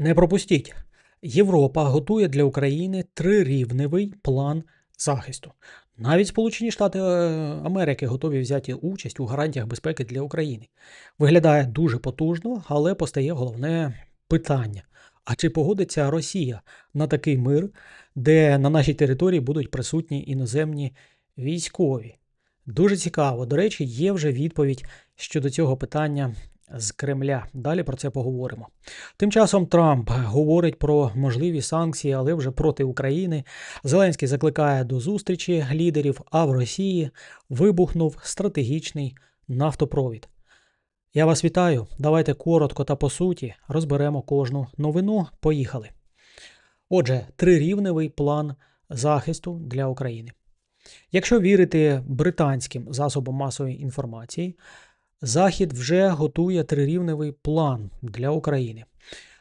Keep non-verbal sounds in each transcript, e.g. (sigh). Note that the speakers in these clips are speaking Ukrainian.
Не пропустіть. Європа готує для України трирівневий план захисту. Навіть Сполучені Штати е, Америки готові взяти участь у гарантіях безпеки для України. Виглядає дуже потужно, але постає головне питання: а чи погодиться Росія на такий мир, де на нашій території будуть присутні іноземні військові? Дуже цікаво. До речі, є вже відповідь щодо цього питання з Кремля. Далі про це поговоримо. Тим часом Трамп говорить про можливі санкції, але вже проти України. Зеленський закликає до зустрічі лідерів, а в Росії вибухнув стратегічний нафтопровід. Я вас вітаю. Давайте коротко та по суті розберемо кожну новину. Поїхали. Отже, трирівневий план захисту для України. Якщо вірити британським засобам масової інформації, Захід вже готує трирівневий план для України.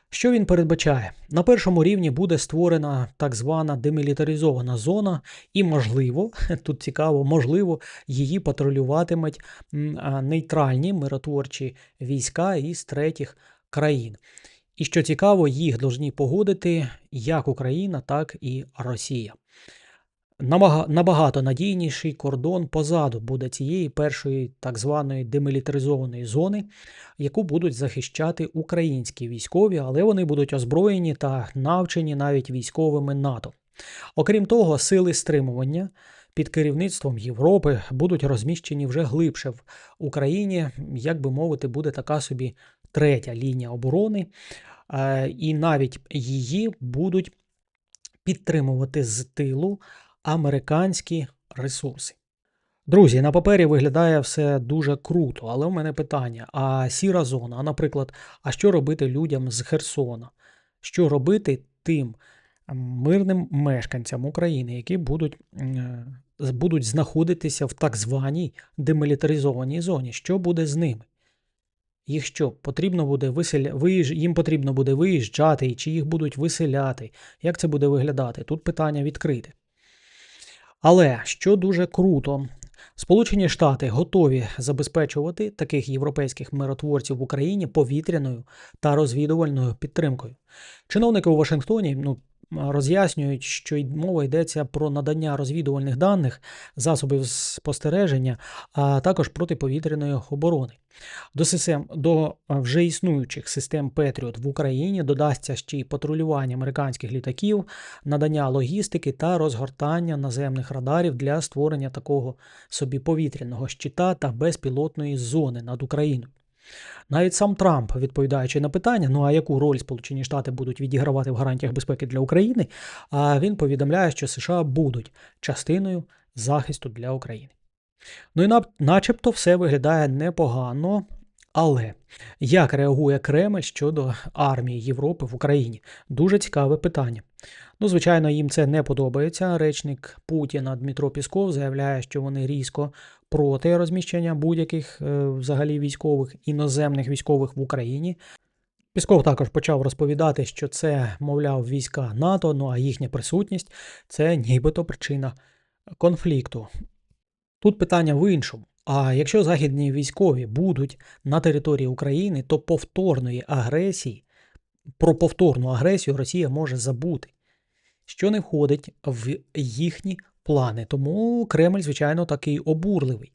Що він передбачає? На першому рівні буде створена так звана демілітаризована зона, і, можливо, (laughs) тут цікаво, можливо, її патрулюватимуть нейтральні миротворчі війська із третіх країн. І що цікаво, їх повинні погодити як Україна, так і Росія набагато надійніший кордон позаду буде цієї першої так званої демілітаризованої зони, яку будуть захищати українські військові, але вони будуть озброєні та навчені навіть військовими НАТО. Окрім того, сили стримування. Під керівництвом Європи будуть розміщені вже глибше в Україні, як би мовити, буде така собі третя лінія оборони, е, і навіть її будуть підтримувати з тилу американські ресурси. Друзі, на папері виглядає все дуже круто, але в мене питання: а сіра зона, а наприклад, а що робити людям з Херсона? Що робити тим мирним мешканцям України, які будуть будуть знаходитися в так званій демілітаризованій зоні? Що буде з ними? Їх що, потрібно буде виселя... Виїж... їм потрібно буде виїжджати, чи їх будуть виселяти? Як це буде виглядати? Тут питання відкрите. Але що дуже круто, Сполучені Штати готові забезпечувати таких європейських миротворців в Україні повітряною та розвідувальною підтримкою. Чиновники у Вашингтоні ну, роз'яснюють, що мова йдеться про надання розвідувальних даних, засобів спостереження, а також протиповітряної оборони. До систем, до вже існуючих систем Петріот в Україні додасться ще й патрулювання американських літаків, надання логістики та розгортання наземних радарів для створення такого собі повітряного щита та безпілотної зони над Україною. Навіть сам Трамп, відповідаючи на питання, ну а яку роль Сполучені Штати будуть відігравати в гарантіях безпеки для України, він повідомляє, що США будуть частиною захисту для України. Ну і начебто все виглядає непогано. Але як реагує Кремль щодо армії Європи в Україні? Дуже цікаве питання. Ну, звичайно, їм це не подобається. Речник Путіна Дмитро Пісков заявляє, що вони різко проти розміщення будь-яких е, взагалі військових іноземних військових в Україні. Пісков також почав розповідати, що це, мовляв, війська НАТО, ну а їхня присутність це нібито причина конфлікту. Тут питання в іншому. А якщо західні військові будуть на території України, то повторної агресії, про повторну агресію Росія може забути, що не входить в їхні плани. Тому Кремль, звичайно, такий обурливий.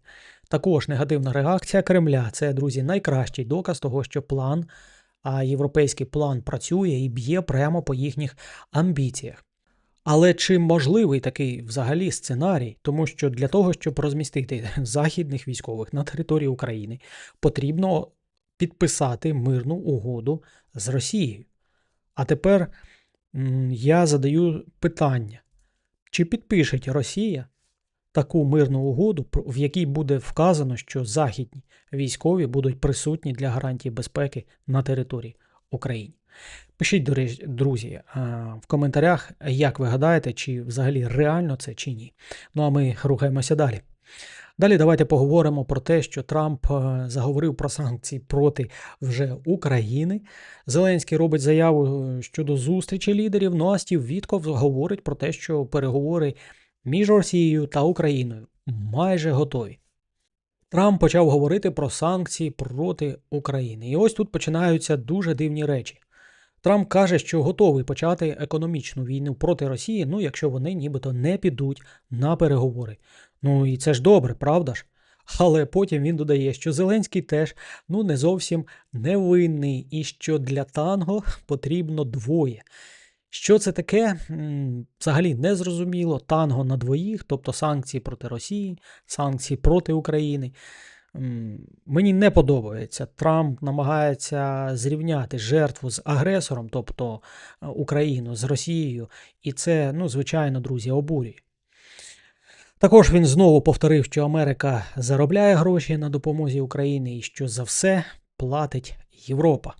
Також негативна реакція Кремля це, друзі, найкращий доказ того, що план, а європейський план працює і б'є прямо по їхніх амбіціях. Але чи можливий такий взагалі сценарій, тому що для того, щоб розмістити (laughs) західних військових на території України, потрібно підписати мирну угоду з Росією. А тепер я задаю питання: чи підпише Росія таку мирну угоду, в якій буде вказано, що західні військові будуть присутні для гарантії безпеки на території України? Пишіть, друзі, в коментарях, як ви гадаєте, чи взагалі реально це чи ні. Ну а ми рухаємося далі. Далі давайте поговоримо про те, що Трамп е, заговорив про санкції проти вже України. Зеленський робить заяву е, щодо зустрічі лідерів. Ну а Стів Вітков говорить про те, що переговори між Росією та Україною майже готові. Трамп почав говорити про санкції проти України. І ось тут починаються дуже дивні речі. Трамп каже, що готовий почати економічну війну проти Росії, ну якщо вони нібито не підуть на переговори. Ну і це ж добре, правда ж? Але потім він додає, що Зеленський теж ну не зовсім невинний, і що для танго потрібно двоє. Що це таке? Взагалі не зрозуміло. Танго на двоїх, тобто санкції проти Росії, санкції проти України. Мені не подобається. Трамп намагається зрівняти жертву з агресором, тобто е, Україну з Росією, і це, ну, звичайно, друзі, обурює. Також він знову повторив, що Америка заробляє гроші на допомозі Україні і що за все платить Європа,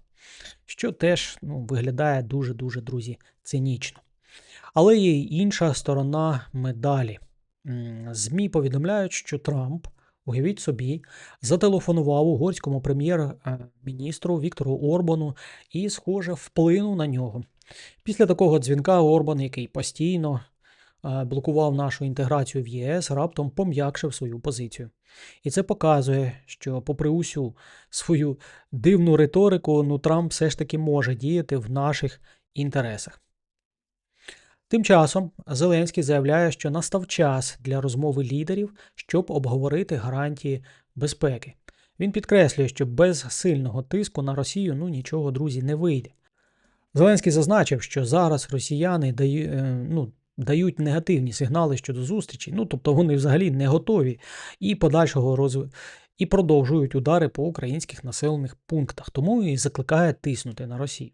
що теж ну, виглядає дуже-дуже, друзі, цинічно. Але є й інша сторона медалі. ЗМІ повідомляють, що Трамп, уявіть собі, зателефонував угорському прем'єр-міністру Віктору Орбану і, схоже, вплинув на нього. Після такого дзвінка Орбан, який постійно блокував нашу інтеграцію в ЄС, раптом пом'якшив свою позицію. І це показує, що, попри усю свою дивну риторику, ну Трамп все ж таки може діяти в наших інтересах. Тим часом Зеленський заявляє, що настав час для розмови лідерів, щоб обговорити гарантії безпеки. Він підкреслює, що без сильного тиску на Росію ну нічого, друзі, не вийде. Зеленський зазначив, що зараз росіяни даю, е, ну, дають негативні сигнали щодо зустрічі, ну тобто вони взагалі не готові і подальшого розв... і продовжують удари по українських населених пунктах, тому і закликає тиснути на Росію.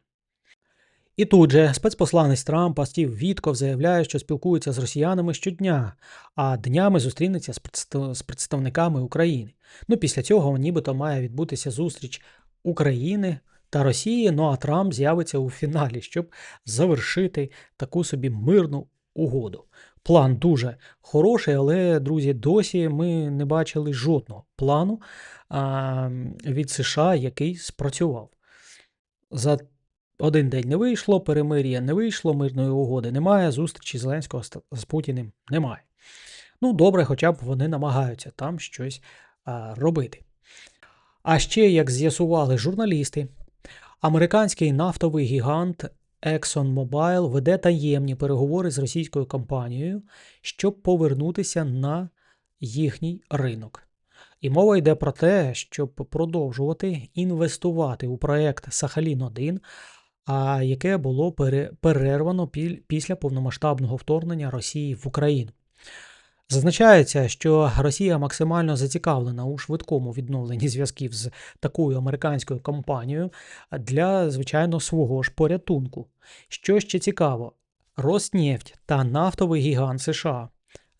І тут же спецпосланець Трампа Стів Вітков заявляє, що спілкується з росіянами щодня, а днями зустрінеться з представниками України. Ну, після цього нібито має відбутися зустріч України та Росії. Ну а Трамп з'явиться у фіналі, щоб завершити таку собі мирну угоду. План дуже хороший, але, друзі, досі ми не бачили жодного плану від США, який спрацював. За один день не вийшло, перемир'я не вийшло, мирної угоди немає, зустрічі Зеленського з Путіним немає. Ну, добре, хоча б вони намагаються там щось робити. А ще, як з'ясували журналісти, американський нафтовий гігант ExxonMobil веде таємні переговори з російською компанією, щоб повернутися на їхній ринок. І мова йде про те, щоб продовжувати інвестувати у проект Сахалін 1 а яке було пере- перервано після повномасштабного вторгнення Росії в Україну. Зазначається, що Росія максимально зацікавлена у швидкому відновленні зв'язків з такою американською компанією для, звичайно, свого ж порятунку. Що ще цікаво, Роснефть та нафтовий гігант США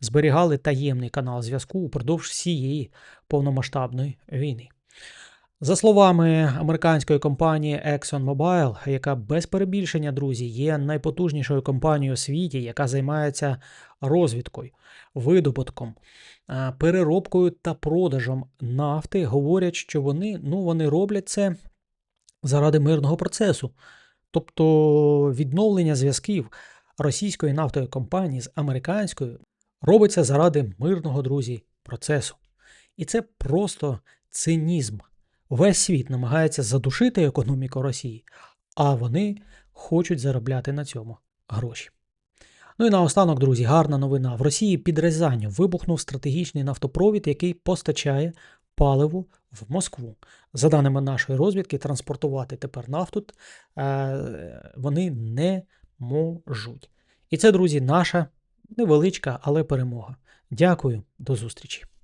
зберігали таємний канал зв'язку упродовж всієї повномасштабної війни. За словами американської компанії ExxonMobil, яка без перебільшення, друзі, є найпотужнішою компанією у світі, яка займається розвідкою, видобутком, е, переробкою та продажем нафти, говорять, що вони, ну, вони роблять це заради мирного процесу. Тобто відновлення зв'язків російської нафтової компанії з американською робиться заради мирного, друзі, процесу. І це просто цинізм. Весь світ намагається задушити економіку Росії, а вони хочуть заробляти на цьому гроші. Ну і наостанок, друзі, гарна новина. В Росії під Рязанню вибухнув стратегічний нафтопровід, який постачає паливо в Москву. За даними нашої розвідки, транспортувати тепер нафту е, вони не можуть. І це, друзі, наша невеличка, але перемога. Дякую, до зустрічі.